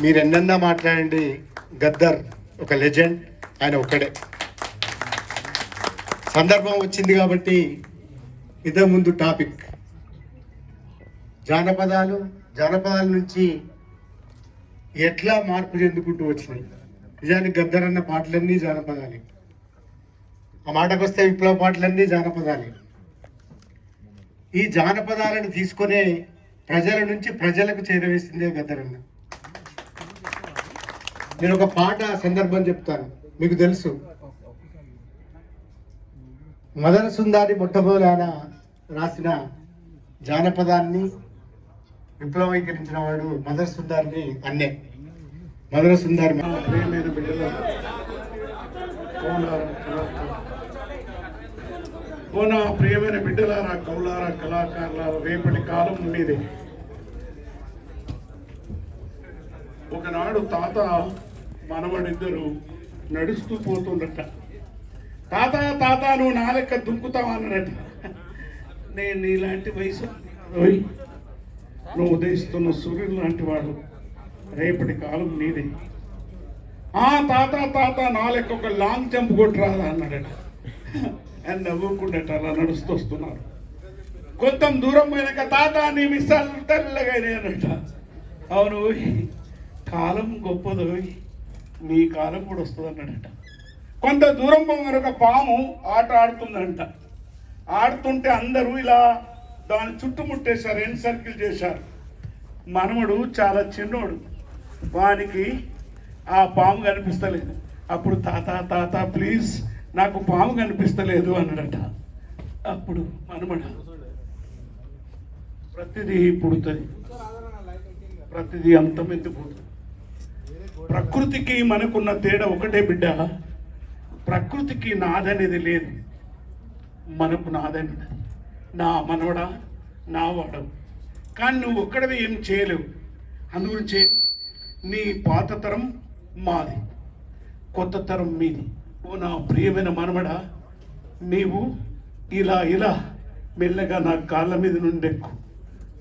మీరు ఎన్నన్నా మాట్లాడండి? గద్దర్ ఒక లెజెండ్ ఆయన ఒక్కడే. సందర్భం వచ్చింది కాబట్టి ఇదే ముందు టాపిక్. జానపదాలు జానపదాల నుంచి ఎట్లా మార్పు చెందుకుంటూ వచ్చినాయి? నిజానికి గద్దర్ అన్న పాటలన్నీ జానపదాలే. ఆ మాటకు వస్తే విప్లవ పాటలన్నీ జానపదాలే. ఈ జానపదాలను తీసుకునే ప్రజల నుంచి ప్రజలకు చేరవేసిందే గద్దరన్న నేను ఒక పాట సందర్భం చెప్తాను. మీకు తెలుసు. మదన సుందారి మొట్టమొదలైన రాసిన జానపదాన్ని విప్లవీకరించిన వాడు మదన సుందారిని అన్నే. మదన సుందారి ప్రియమైన బిడ్డల ఓ నా ప్రియమైన బిడ్డలారా కౌలారా కళాకారులారా రేపటి కాలం మీదే ఒకనాడు తాత మనవడిద్దరు నడుస్తూ పోతుండట. తాత తాత నువ్వు నా లెక్క దుంకుతావా అన్నట నేను నీలాంటి వయసు. నువ్వు ఉదయిస్తున్న సూర్యుడు లాంటి వాడు. రేపటి కాలం నీదే. ఆ తాత తాత నా లెక్క ఒక లాంగ్ జంప్ కొట్టరాదా అన్నాడట అని నవ్వుకుండట అలా నడుస్తూ వస్తున్నారు. కొంత దూరం పోయినాక తాత నీ మిస్సాలు తెల్లగా అన్నట అవును కాలం గొప్పదు. మీ కాలం కూడా వస్తుంది అన్నాడట. కొంత దూరం పోయిన పాము ఆట ఆడుతుందంట. ఆడుతుంటే అందరూ ఇలా దాన్ని చుట్టుముట్టేశారు ఎన్ సర్కిల్ చేశారు. మనముడు చాలా చిన్నోడు. వానికి ఆ పాము కనిపిస్తలేదు. అప్పుడు తాత తాత ప్లీజ్ నాకు పాము కనిపిస్తలేదు అన్నాడట. అప్పుడు మనమడ ప్రతిదీ పుడుతుంది. ప్రతిదీ అంతమెందిపోతుంది ప్రకృతికి మనకున్న తేడా ఒకటే బిడ్డ. ప్రకృతికి నాదనేది లేదు. మనకు నాదని నా మనవడా నా వాడవు కానీ నువ్వు ఒక్కడవి ఏం చేయలేవు. అందుగురించే నీ పాత తరం మాది. కొత్త తరం మీది. ఓ నా ప్రియమైన మనవడా నీవు ఇలా ఇలా మెల్లగా నా కాళ్ళ మీద నుండి ఎక్కు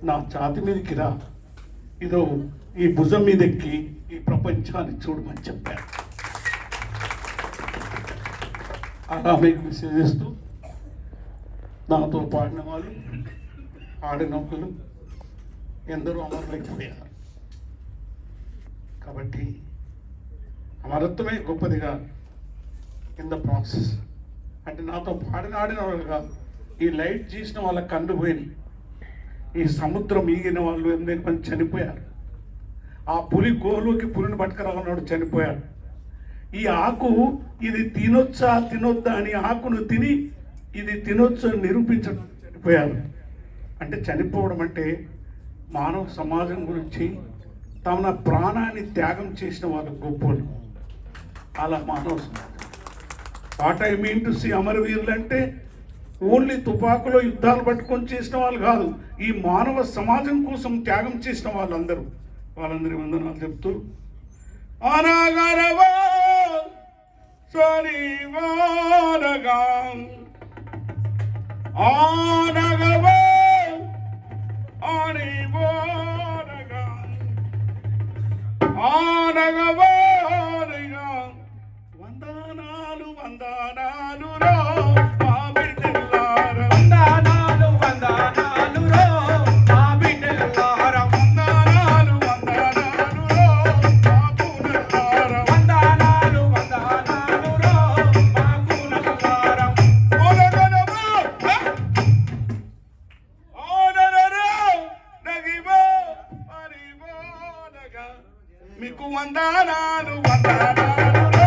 నా ఛాతి మీదకి రా. ఇదో ఈ భుజం మీద ఎక్కి ఈ ప్రపంచాన్ని చూడమని చెప్పారు. అలా మీకు మెసేజ్ ఇస్తూ నాతో పాడిన వాళ్ళు ఆడిన వాళ్ళు ఎందరో అమరులైపోయారు కాబట్టి అమరత్వమే గొప్పదిగా ఇన్ ద ప్రాసెస్ అంటే నాతో పాడిన ఆడిన వాళ్ళు కాదు ఈ లైట్ చేసిన వాళ్ళ కళ్ళు పోయినాయి. ఈ సముద్రం ఈగిన వాళ్ళు ఎందుకు మంది చనిపోయారు. ఆ పులి గోలోకి పులిని పట్టుకురాకున్నాడు చనిపోయాడు. ఈ ఆకు ఇది తినొచ్చా తినొద్దా అని ఆకును తిని ఇది తినొచ్చు అని నిరూపించడం చనిపోయారు అంటే చనిపోవడం అంటే మానవ సమాజం గురించి తమ ప్రాణాన్ని త్యాగం చేసిన వాళ్ళు గొప్పలు. అలా మానవ సమాజం. What I mean to see అమరవీరులు అంటే ఓన్లీ తుపాకులో యుద్ధాలు పట్టుకొని చేసిన వాళ్ళు కాదు ఈ మానవ సమాజం కోసం త్యాగం చేసిన వాళ్ళందరూ. వాళ్ళందరి వందనాలు చెప్తూ అనగరవో సరివారగా ఆనగవో అనివారగా ఆనగవారగా వందనాలు వందనాలు మీకు వందనాలు వందనాలు.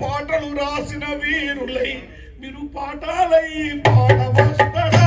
పాటలు రాసిన వీరులై మీరు పాఠాలై పాడవస్తరా?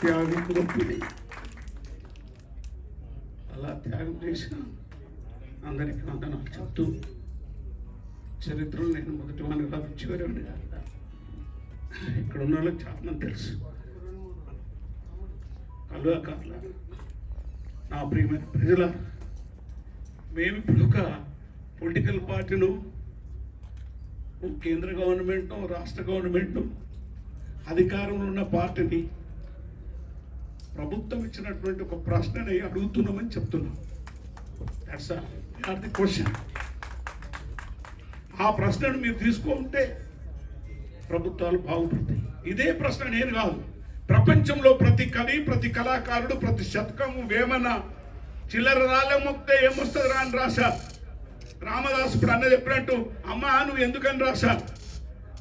త్యాగం గొప్పది అలా త్యాగం చేసిన అందరికీ వందనాలు చెప్తూ చరిత్రలో నేను మొదటి వాడిని కాదు చివరి కాదు. ఇక్కడ ఉన్న వాళ్ళకి చాలా తెలుసు. తెలుసు కలువకారుల నా ప్రియమైన ప్రజల మేము ఇప్పుడు ఒక పొలిటికల్ పార్టీను కేంద్ర గవర్నమెంట్ రాష్ట్ర గవర్నమెంట్ అధికారంలో ఉన్న పార్టీని ప్రభుత్వం ఇచ్చినటువంటి ఒక ప్రశ్నని అడుగుతున్నామని చెప్తున్నాం. దట్స్ ఆర్ ది క్వశ్చన్ ఆ ప్రశ్నను మీరు తీసుకుంటే ప్రభుత్వాలు బాగుపడతాయి. ఇదే ప్రశ్న నేను కాదు. ప్రపంచంలో ప్రతి కవి ప్రతి కళాకారుడు ప్రతి శతకము వేమన చిల్లర రాలేమొక్తే మొక్తే ఏమొస్తుంది రా అని రాశా రామదాసు ఇప్పుడు అన్న చెప్పినట్టు అమ్మా నువ్వు ఎందుకని రాశారు?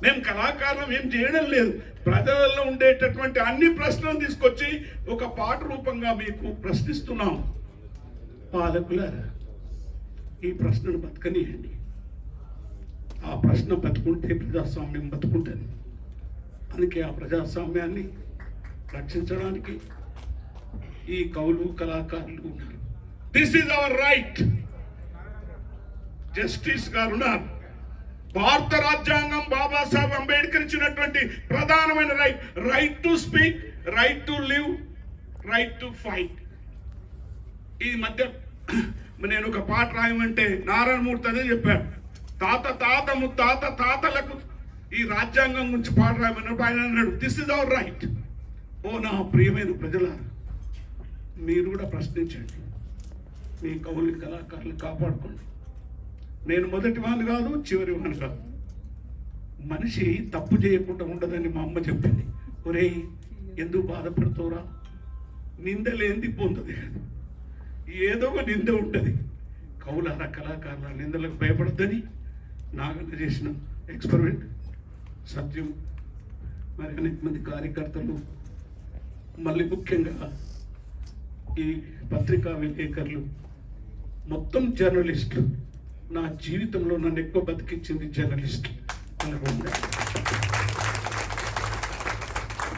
మేము కళాకారులం ఏం చేయడం లేదు. ప్రజలలో ఉండేటటువంటి అన్ని ప్రశ్నలు తీసుకొచ్చి ఒక పాట రూపంగా మీకు ప్రశ్నిస్తున్నాం. పాలకులారా ఈ ప్రశ్నను బతకనియండి. ఆ ప్రశ్న బతుకుంటే ప్రజాస్వామ్యం బతుకుంటుంది. అందుకే ఆ ప్రజాస్వామ్యాన్ని రక్షించడానికి ఈ కవులు కళాకారులు ఉన్నారు. This is our right justice గారు ఉన్నారు. భారత రాజ్యాంగం బాబాసాహెబ్ అంబేద్కర్ ఇచ్చినటువంటి ప్రధానమైన right right to speak right to live right to fight ఈ మధ్య నేను ఒక పాట రాయమంటే నారాయణమూర్తి అదే చెప్పాడు. తాత తాత తాత తాతలకు ఈ రాజ్యాంగం గురించి పాట రాయమన్నప్పుడు ఆయన అన్నాడు దిస్ ఇస్ అవర్ రైట్ ఓ నా ప్రియమైన ప్రజలారా మీరు కూడా ప్రశ్నించండి. మీ కవులు కళాకారులు కాపాడుకోండి. నేను మొదటి వాడిని కాదు చివరి వాడిని కాదు. మనిషి తప్పు చేయకుండా ఉండదని మా అమ్మ చెప్పింది. ఒరేయ్ ఎందుకు బాధపడుతావురా నిందలేంది పొందది. ఏదో ఒక నింద ఉంటుంది. కౌలార కళాకారుల నిందలకు భయపడద్దని నాగన్న చేసిన ఎక్స్పెరిమెంట్ సత్యం. మరి అనేక మంది కార్యకర్తలు మళ్ళీ ముఖ్యంగా ఈ పత్రికా విలేకరులు మొత్తం జర్నలిస్టులు నా జీవితంలో నన్ను ఎక్కువ బతికించింది journalist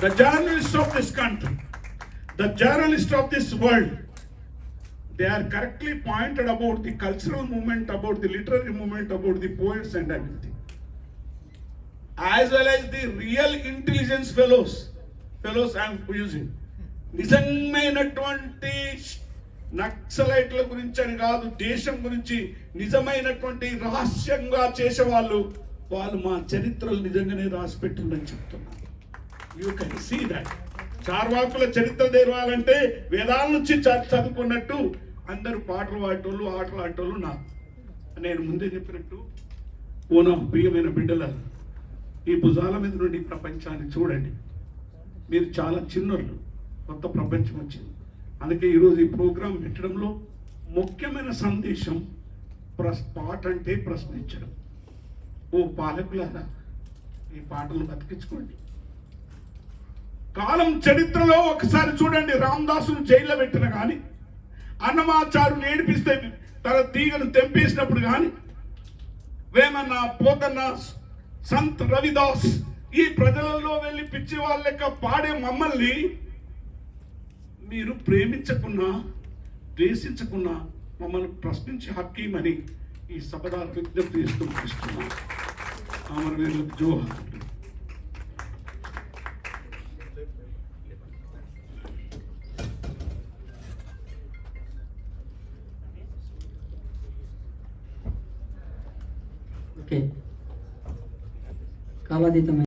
the journalist of this country the journalist of this world they are correctly pointed about the cultural moment about the literary moment about the poets and everything as well as the real intelligence fellows fellows I'm using నిజమైనటువంటి నక్సలైట్ల గురించి అని కాదు దేశం గురించి నిజమైనటువంటి రహస్యంగా చేసేవాళ్ళు వాళ్ళు మా చరిత్రలు నిజంగానే రాసిపెట్టిందని చెప్తున్నారు. యూ కెన్ సీ దట్ చార్వాకుల చరిత్ర తెరవాలంటే వేదాల నుంచి చదువుకున్నట్టు అందరూ పాటలు పాడేటోళ్ళు ఆటలు ఆడేటోళ్ళు నా నేను ముందే చెప్పినట్టు ఓ నా ప్రియమైన బిడ్డల ఈ భుజాల మీద నుండి ప్రపంచాన్ని చూడండి. మీరు చాలా చిన్నోళ్ళు కొత్త ప్రపంచం వచ్చింది. అందుకే ఈరోజు ఈ ప్రోగ్రాం పెట్టడంలో ముఖ్యమైన సందేశం ప్రస్ పాట అంటే ప్రశ్నించడం. ఓ పాలకులారా ఈ పాటలు బతికించుకోండి. కాలం చరిత్రలో ఒకసారి చూడండి రామదాసును జైల్లో పెట్టిన కానీ అన్నమాచారు ఏడిపిస్తే తన తీగను తెంపేసినప్పుడు కానీ వేమన్న పోతన్న సంత్ రవిదాస్ ఈ ప్రజలలో వెళ్ళి పిచ్చి వాళ్ళ లెక్క పాడే మమ్మల్ని మీరు ప్రేమించకున్నా ద్వేషించకున్నా మమ్మల్ని ప్రశ్నించి హక్కీమని ఈ సభదా విజ్ఞప్తి చేస్తూ ఇస్తున్నాను అమరవీరులకు జోహార్ ఓకే. కాలాతీతమైన